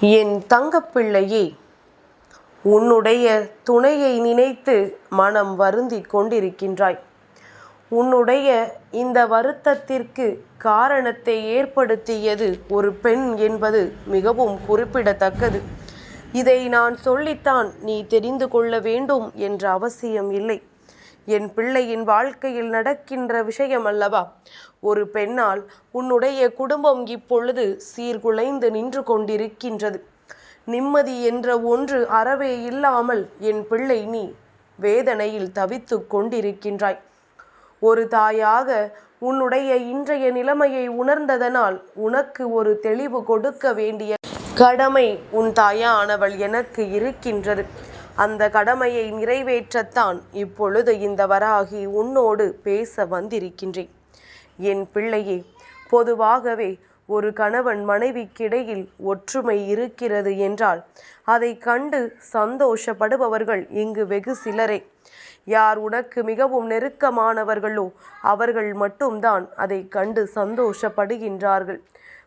என் தங்கப்பிள்ளையே உன்னுடைய துணையை நினைத்து மனம் வருந்திக் கொண்டிருக்கின்றாய். உன்னுடைய இந்த வருத்தத்திற்கு காரணத்தை ஏற்படுத்தியது ஒரு பெண் என்பது மிகவும் குறிப்பிடத்தக்கது. இதை நான் சொல்லித்தான் நீ தெரிந்து கொள்ள வேண்டும் என்ற அவசியம் இல்லை. என் பிள்ளையின் வாழ்க்கையில் நடக்கின்ற விஷயம் அல்லவா ஒரு பெண்ணால் உன்னுடைய குடும்பம் இப்பொழுது சீர்குலைந்து நின்று கொண்டிருக்கின்றது. நிம்மதி என்ற ஒன்று அறவே இல்லாமல் என் பிள்ளை நீ வேதனையில் தவித்து கொண்டிருக்கின்றாய். ஒரு தாயாக உன்னுடைய இன்றைய நிலைமையை உணர்ந்ததனால் உனக்கு ஒரு தெளிவு கொடுக்க வேண்டிய கடமை உன் தாயானவள் எனக்கு இருக்கின்றது. அந்த கடமையை நிறைவேற்றத்தான் இப்பொழுது இந்த வராகி உன்னோடு பேச வந்திருக்கின்றேன். என் பிள்ளையே பொதுவாகவே ஒரு கணவன் மனைவிக்கிடையில் ஒற்றுமை இருக்கிறது என்றால் அதை கண்டு சந்தோஷப்படுபவர்கள் இங்கு வெகு சிலரே. யார் உனக்கு மிகவும் நெருக்கமானவர்களோ அவர்கள் மட்டும்தான் அதை கண்டு சந்தோஷப்படுகின்றார்கள்.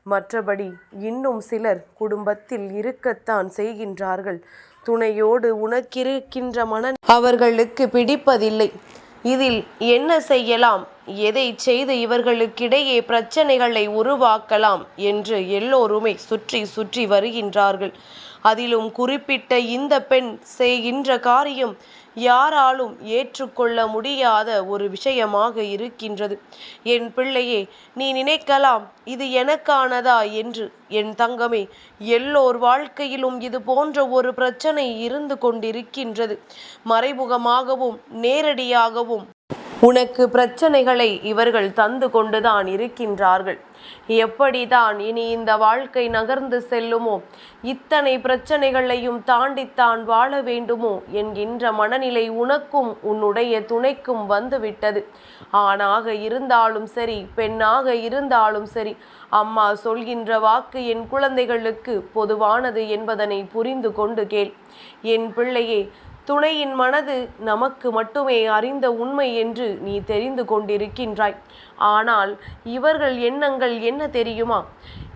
மற்றபடி இன்னும் சிலர் குடும்பத்தில் இருக்கத்தான் செய்கின்றார்கள். துணையோடு உனக்கிருக்கின்ற மன அவர்களுக்கு பிடிப்பதில்லை. இதில் என்ன செய்யலாம்? எதை செய்து இவர்களுக்கிடையே பிரச்சனைகளை உருவாக்கலாம் என்று எல்லோருமே சுற்றி சுற்றி வருகின்றார்கள். அதிலும் குறிப்பிட்ட இந்த பெண் செய்கின்ற காரியம் யாராலும் ஏற்றுக்கொள்ள முடியாத ஒரு விஷயமாக இருக்கின்றது. என் பிள்ளையே நீ நினைக்கலாம் இது எனக்கானதா? என்று என் தங்கமே எல்லோர் வாழ்க்கையிலும் இது போன்ற ஒரு பிரச்சனை இருந்து கொண்டிருக்கின்றது. மறைமுகமாகவும் நேரடியாகவும் உனக்கு பிரச்சனைகளை இவர்கள் தந்து கொண்டுதான் இருக்கின்றார்கள். எப்படிதான் இனி இந்த வாழ்க்கை நகர்ந்து செல்லுமோ? இத்தனை பிரச்சனைகளையும் தாண்டித்தான் வாழ வேண்டுமோ? என்கின்ற மனநிலை உனக்கும் உன்னுடைய துணைக்கும் வந்துவிட்டது. ஆணாக இருந்தாலும் சரி பெண்ணாக இருந்தாலும் சரி அம்மா சொல்கின்ற வாக்கு என் குழந்தைகளுக்கு பொதுவானது என்பதனை புரிந்து கொண்டு கேள். என் பிள்ளையே துணையின் மனது நமக்கு மட்டுமே அறிந்த உண்மை என்று நீ தெரிந்து கொண்டிருக்கின்றாய். ஆனால் இவர்கள் எண்ணங்கள் என்ன தெரியுமா?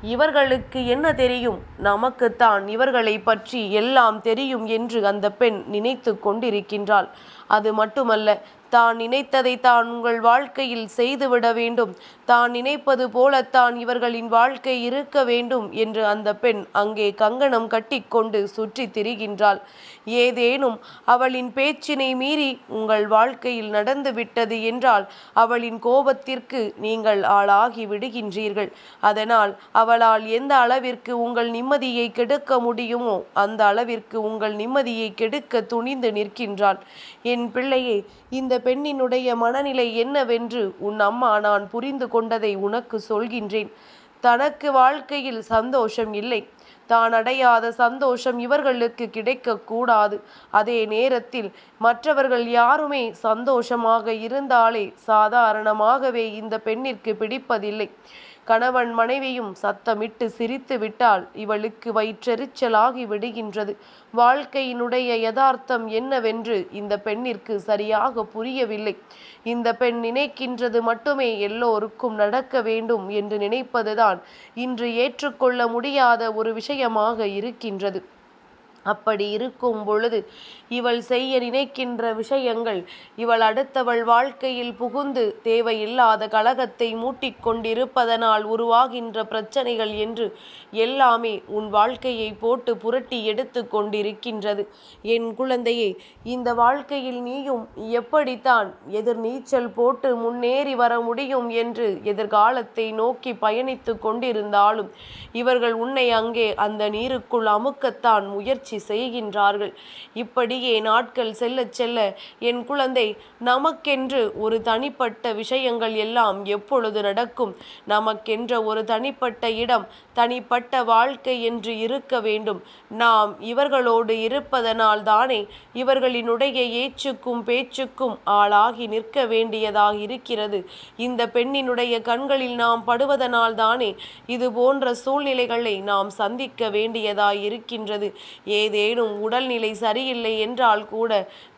இவர்களுக்கு என்ன தெரியும்? நமக்குத்தான் இவர்களை பற்றி எல்லாம் தெரியும் என்று அந்த பெண் நினைத்து கொண்டிருக்கின்றாள். அது மட்டுமல்ல தான் நினைத்ததை தான் உங்கள் வாழ்க்கையில் செய்துவிட வேண்டும். தான் நினைப்பது போலத்தான் இவர்களின் வாழ்க்கை இருக்க வேண்டும் என்று அந்த பெண் அங்கே கங்கணம் கட்டிக்கொண்டு சுற்றி திரிகின்றாள். ஏதேனும் அவளின் பேச்சினை மீறி உங்கள் வாழ்க்கையில் நடந்து விட்டது என்றால் அவளின் கோபத்திற்கு நீங்கள் ஆளாகி விடுகின்றீர்கள். அதனால் அவளால் எந்த அளவிற்கு உங்கள் நிம்மதியை கெடுக்க முடியுமோ அந்த அளவிற்கு உங்கள் நிம்மதியை கெடுக்க துணிந்து நிற்கின்றாள். என் பிள்ளையே இந்த பெண்ணினுடைய மனநிலை என்னவென்று உன் அம்மா நான் புரிந்து கொண்டதை உனக்கு சொல்கின்றேன். தனக்கு வாழ்க்கையில் சந்தோஷம் இல்லை. தான் அடையாத சந்தோஷம் இவர்களுக்கு கிடைக்கக்கூடாது அதே நேரத்தில் மற்றவர்கள் யாருமே சந்தோஷமாக இருந்தாலே சாதாரணமாகவே இந்த பெண்ணிற்கு பிடிப்பதில்லை. கணவன் மனைவியும் சத்தமிட்டு சிரித்து விட்டால் இவளுக்கு வயிற்றெரிச்சலாகி விடுகின்றது. வாழ்க்கையினுடைய யதார்த்தம் என்னவென்று இந்த பெண்ணிற்கு சரியாக புரியவில்லை. இந்த பெண் நினைக்கின்றது மட்டுமே எல்லோருக்கும் நடக்க வேண்டும் என்று நினைப்பதுதான் இன்று ஏற்றுக்கொள்ள முடியாத ஒரு விஷயமாக இருக்கின்றது. அப்படி இருக்கும் பொழுது இவள் செய்ய நினைக்கின்ற விஷயங்கள் இவள் அடுத்தவள் வாழ்க்கையில் புகுந்து தேவையில்லாத கலகத்தை மூட்டிக்கொண்டிருப்பதனால் உருவாகின்ற பிரச்சனைகள் என்று எல்லாமே உன் வாழ்க்கையை போட்டு புரட்டி எடுத்து கொண்டிருக்கின்றது. என் குழந்தையே இந்த வாழ்க்கையில் நீயும் எப்படித்தான் எதிர் நீச்சல் போட்டு முன்னேறி வர முடியும் என்று எதிர்காலத்தை நோக்கி பயணித்து கொண்டிருந்தாலும் இவர்கள் உன்னை அங்கே அந்த நீருக்குள் அமுக்கத்தான் முயற்சி முயற்சி செய்கின்றார்கள். இப்படியே நாட்கள் செல்ல செல்ல என் குழந்தை நமக்கென்று ஒரு தனிப்பட்ட விஷயங்கள் எல்லாம் எப்பொழுது நடக்கும்? நமக்கென்ற ஒரு தனிப்பட்ட இடம் தனிப்பட்ட வாழ்க்கை என்று இருக்க வேண்டும். நாம் இவர்களோடு இருப்பதனால் தானே இவர்களினுடைய ஏச்சுக்கும் பேச்சுக்கும் ஆளாகி நிற்க வேண்டியதாக இருக்கிறது. இந்த பெண்ணினுடைய கண்களில் நாம் படுவதனால் தானே இது போன்ற சூழ்நிலைகளை நாம் சந்திக்க வேண்டியதாய் இருக்கின்றது. ஏ ஏதேனும் உடல்நிலை சரியில்லை என்றால் கூட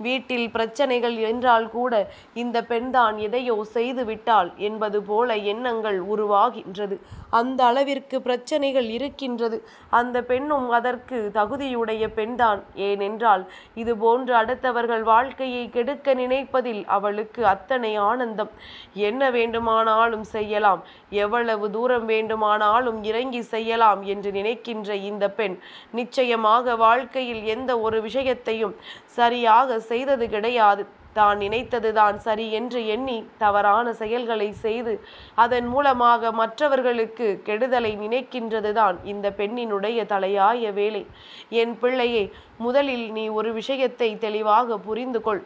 வீட்டில் பிரச்சனைகள் என்றால் கூட இந்த பெண்தான் எதையோ செய்து விட்டாள் என்பது போல எண்ணங்கள் உருவாகின்றது. அந்த அளவிற்கு பிரச்சனைகள் இருக்கின்றது. அந்த பெண்ணும் அதற்கு தகுதியுடைய பெண்தான். ஏனென்றால் இது போன்று அடுத்தவர்கள் வாழ்க்கையை கெடுக்க நினைப்பதில் அவளுக்கு அத்தனை ஆனந்தம். என்ன வேண்டுமானாலும் செய்யலாம். எவ்வளவு தூரம் வேண்டுமானாலும் இறங்கி செய்யலாம் என்று நினைக்கின்ற இந்த பெண் நிச்சயமாக வாழ்க்கையில் எந்த ஒரு விஷயத்தையும் சரியாக செய்தது கிடையாது. தான் நினைத்தது தான் சரி என்று எண்ணி தவறான செயல்களை செய்து அதன் மூலமாக மற்றவர்களுக்கு கெடுதலை நினைக்கின்றதுதான் இந்த பெண்ணினுடைய தலையாய வேலை. என் பிள்ளையை முதலில் நீ ஒரு விஷயத்தை தெளிவாக புரிந்து கொள்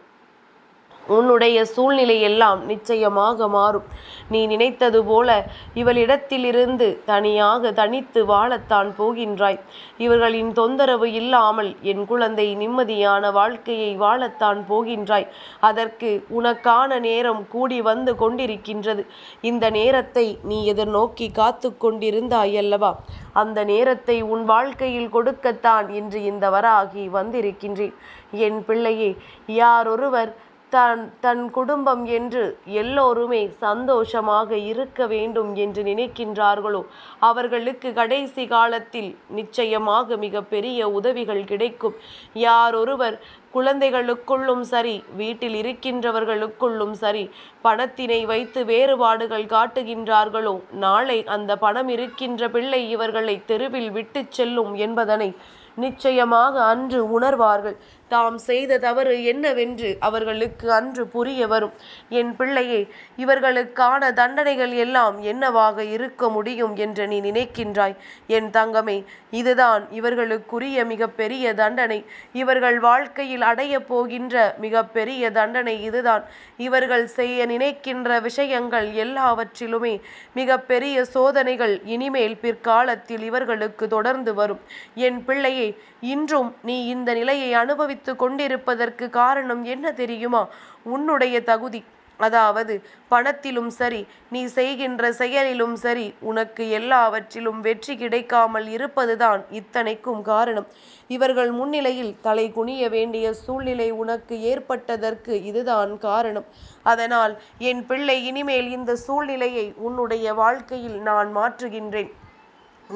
உன்னுடைய சூழ்நிலை எல்லாம் நிச்சயமாக மாறும். நீ நினைத்தது போல இவளிடத்திலிருந்து தனியாக தனித்து வாழத்தான் போகின்றாய். இவர்களின் தொந்தரவு இல்லாமல் என் குழந்தை நிம்மதியான வாழ்க்கையை வாழத்தான் போகின்றாய். அதற்கு உனக்கான நேரம் கூடி வந்து கொண்டிருக்கின்றது. இந்த நேரத்தை நீ எதிர்நோக்கி காத்து கொண்டிருந்தாய் அல்லவா அந்த நேரத்தை உன் வாழ்க்கையில் கொடுக்கத்தான் இன்று இந்த வராகி வந்திருக்கின்றேன். என் பிள்ளையே யாரொருவர் தன் தன் குடும்பம் என்று எல்லோருமே சந்தோஷமாக இருக்க வேண்டும் என்று நினைக்கின்றார்களோ? அவர்களுக்கு கடைசி காலத்தில் நிச்சயமாக மிகப்பெரிய உதவிகள் கிடைக்கும். யாரொருவர் குழந்தைகளுக்குள்ளும் சரி வீட்டில் இருக்கின்றவர்களுக்குள்ளும் சரி பணத்தினை வைத்து வேறுபாடுகள் காட்டுகின்றார்களோ? நாளை அந்த பணம் இருக்கின்ற பிள்ளை இவர்களை தெருவில் விட்டு செல்லும் என்பதனை நிச்சயமாக அன்று உணர்வார்கள். தாம் செய்த தவறு என்னவென்று அவர்களுக்கு அன்று புரிய வரும். என் பிள்ளையே இவர்களுக்கான தண்டனைகள் எல்லாம் என்னவாக இருக்க முடியும் என்று நீ நினைக்கின்றாய்? என் தங்கமே இதுதான் இவர்களுக்குரிய மிகப்பெரிய தண்டனை. இவர்கள் வாழ்க்கையில் அடைய போகின்ற மிகப்பெரிய தண்டனை இதுதான். இவர்கள் செய்ய நினைக்கின்ற விஷயங்கள் எல்லாவற்றிலுமே மிகப்பெரிய சோதனைகள் இனிமேல் பிற்காலத்தில் இவர்களுக்கு தொடர்ந்து வரும். என் பிள்ளையே இன்றும் நீ இந்த நிலையை அனுபவி அனுபவித்து கொண்டிருப்பதற்கு காரணம் என்ன தெரியுமா? உன்னுடைய தகுதி. அதாவது பணத்திலும் சரி நீ செய்கின்ற செயலிலும் சரி உனக்கு எல்லாவற்றிலும் வெற்றி கிடைக்காமல் இருப்பதுதான் இத்தனைக்கும் காரணம். இவர்கள் முன்னிலையில் தலை குனிய வேண்டிய சூழ்நிலை உனக்கு ஏற்பட்டதற்கு இதுதான் காரணம். அதனால் என் பிள்ளை இனிமேல் இந்த சூழ்நிலையை உன்னுடைய வாழ்க்கையில் நான் மாற்றுகின்றேன்.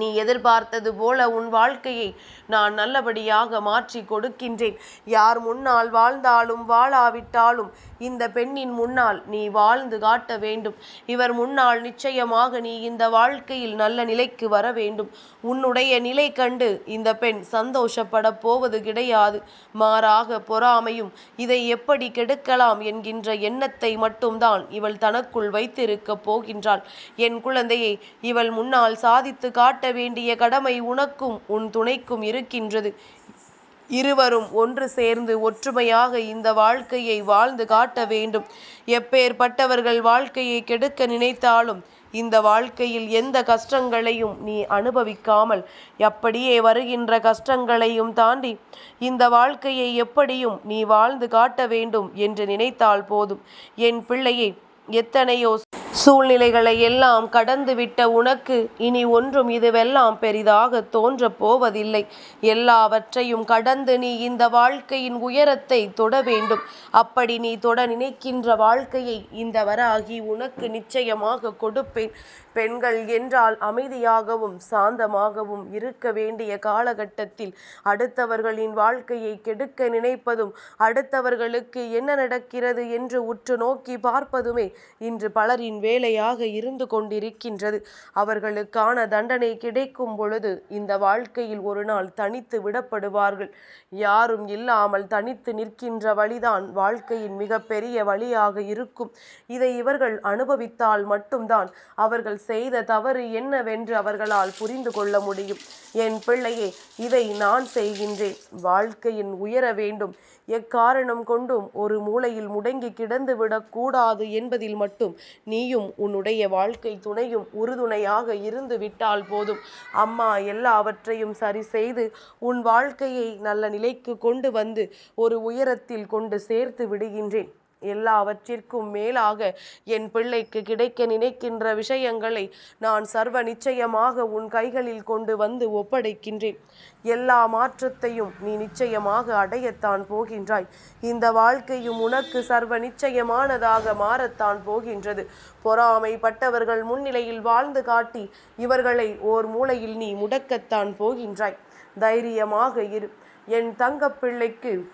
நீ எதிர்பார்த்தது போல உன் வாழ்க்கையை நான் நல்லபடியாக மாற்றி கொடுக்கின்றேன். யார் முன்னால் வாழ்ந்தாலும் வாழாவிட்டாலும் இந்த பெண்ணின் முன்னால் நீ வாழ்ந்து காட்ட வேண்டும். இவர் முன்னால் நிச்சயமாக நீ இந்த வாழ்க்கையில் நல்ல நிலைக்கு வர வேண்டும். உன்னுடைய நிலை கண்டு இந்த பெண் சந்தோஷப்பட போவது கிடையாது. மாறாக பொறாமையும் இதை எப்படி கெடுக்கலாம் என்கின்ற எண்ணத்தை மட்டும்தான் இவள் தனக்குள் வைத்திருக்கப் போகின்றாள். என் குழந்தையை இவள் முன்னால் சாதித்து காட்ட வேண்டிய கடமை உனக்கும் உன் துணைக்கும் இருக்கின்றது. இருவரும் ஒன்று சேர்ந்து ஒற்றுமையாக இந்த வாழ்க்கையை வாழ்ந்து காட்ட வேண்டும். எப்பேற்பட்டவர்கள் வாழ்க்கையை கெடுக்க நினைத்தாலும் இந்த வாழ்க்கையில் எந்த கஷ்டங்களையும் நீ அனுபவிக்காமல் அப்படியே வருகின்ற கஷ்டங்களையும் தாண்டி இந்த வாழ்க்கையை எப்படியும் நீ வாழ்ந்து காட்ட வேண்டும் என்று நினைத்தால் போதும். என் பிள்ளையை எத்தனையோ சூழ்நிலைகளை எல்லாம் கடந்துவிட்ட உனக்கு இனி ஒன்றும் இதுவெல்லாம் பெரிதாக தோன்றப் போவதில்லை. எல்லாவற்றையும் கடந்து நீ இந்த வாழ்க்கையின் உயரத்தை தொட வேண்டும். அப்படி நீ தொட நினைக்கின்ற வாழ்க்கையை இந்த வராகி உனக்கு நிச்சயமாக கொடுப்பேன். பெண்கள் என்றால் அமைதியாகவும் சாந்தமாகவும் இருக்க வேண்டிய காலகட்டத்தில் அடுத்தவர்களின் வாழ்க்கையை கெடுக்க நினைப்பதும் அடுத்தவர்களுக்கு என்ன நடக்கிறது என்று உற்று நோக்கி பார்ப்பதுமே இன்று பலரின் வேலையாக இருந்து கொண்டிருக்கின்றது. அவர்களுக்கான தண்டனை கிடைக்கும் பொழுது இந்த வாழ்க்கையில் ஒரு நாள் தனித்து விடப்படுவார்கள். யாரும் இல்லாமல் தனித்து நிற்கின்ற வழிதான் வாழ்க்கையின் மிகப்பெரிய வழியாக இருக்கும். இதை இவர்கள் அனுபவித்தால் மட்டும்தான் அவர்கள் செய்த தவறு என்னவென்று அவர்களால் புரிந்து கொள்ள முடியும். என் பிள்ளையே இதை நான் செய்கின்றேன். வாழ்க்கையின் உயர வேண்டும். எக்காரணம் கொண்டும் ஒரு மூலையில் முடங்கி கிடந்து விடக்கூடாது என்பதில் மட்டும் நீயும் உன்னுடைய வாழ்க்கை துணையும் உறுதுணையாக இருந்து விட்டால் போதும். அம்மா எல்லாவற்றையும் சரி செய்து உன் வாழ்க்கையை நல்ல நிலைக்கு கொண்டு வந்து ஒரு உயரத்தில் கொண்டு சேர்த்து விடுகின்றேன். எல்லாவற்றிற்கும் மேலாக என் பிள்ளைக்கு கிடைக்க நினைக்கின்ற விஷயங்களை நான் சர்வ நிச்சயமாக உன் கைகளில் கொண்டு வந்து ஒப்படைக்கின்றேன். எல்லா மாற்றத்தையும் நீ நிச்சயமாக அடையத்தான் போகின்றாய். இந்த வாழ்க்கையும் உனக்கு சர்வ நிச்சயமானதாக மாறத்தான் போகின்றது. பொறாமைப்பட்டவர்கள் முன்னிலையில் வாழ்ந்து காட்டி இவர்களை ஓர் மூலையில் நீ முடக்கத்தான் போகின்றாய். தைரியமாக இரு. என் தங்கப்பிள்ளைக்கு